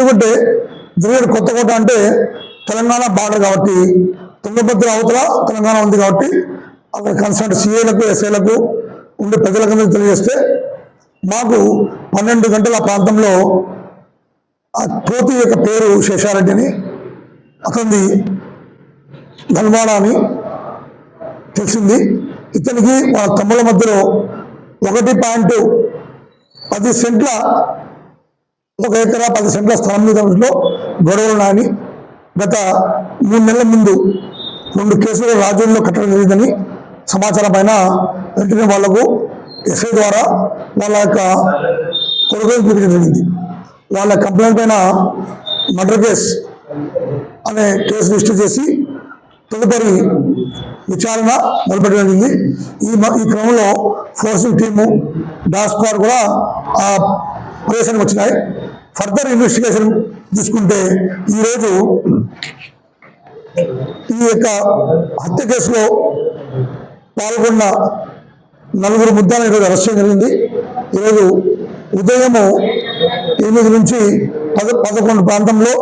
ఎందుకంటే దుర్గడు కొత్తకోట అంటే తెలంగాణ బార్డర్ కాబట్టి తుంగభద్ర అవతల తెలంగాణ ఉంది కాబట్టి అక్కడ కన్సల్ట్ సీఏలకు ఎస్ఐలకు ఉండే ప్రజలకు తెలియజేస్తే మాకు పన్నెండు గంటల ప్రాంతంలో ఆ కోతి యొక్క పేరు శేషారెడ్డి అని అతనిది ధన్వాడ అని తెలిసింది. ఇతనికి మా తమ్ముల మధ్యలో ఒకటి పాయింట్ పది సెంట్ల ఒక ఎకరా పది సెంట్ల స్థలం మీద గొడవలు నాని గత మూడు నెలల ముందు రెండు కేసులు రాజ్యంలో కట్టడం జరిగిందని సమాచారం పైన వెంటనే వాళ్ళకు ఎస్ఐ ద్వారా వాళ్ళ యొక్క కొనుగోలు పెరగడం జరిగింది. వాళ్ళ కంప్లైంట్ పైన మర్డర్ కేస్ అనే కేసు రిజిస్టర్ చేసి తదుపరి విచారణ మొదలుపెట్టడం జరిగింది. ఈ మ- ఈ క్రమంలో ఫోర్సింగ్ టీము డాస్ కూడా ఆ ప్రదేశానికి వచ్చినాయి. ఫర్దర్ ఇన్వెస్టిగేషన్ తీసుకుంటే ఈరోజు ఈ యొక్క హత్య కేసులో పాల్గొన్న నలుగురు ముద్దాలను ఈరోజు అరెస్ట్ చేయడం జరిగింది. ఈరోజు ఉదయము ఎనిమిది నుంచి పద పదకొండు ప్రాంతంలో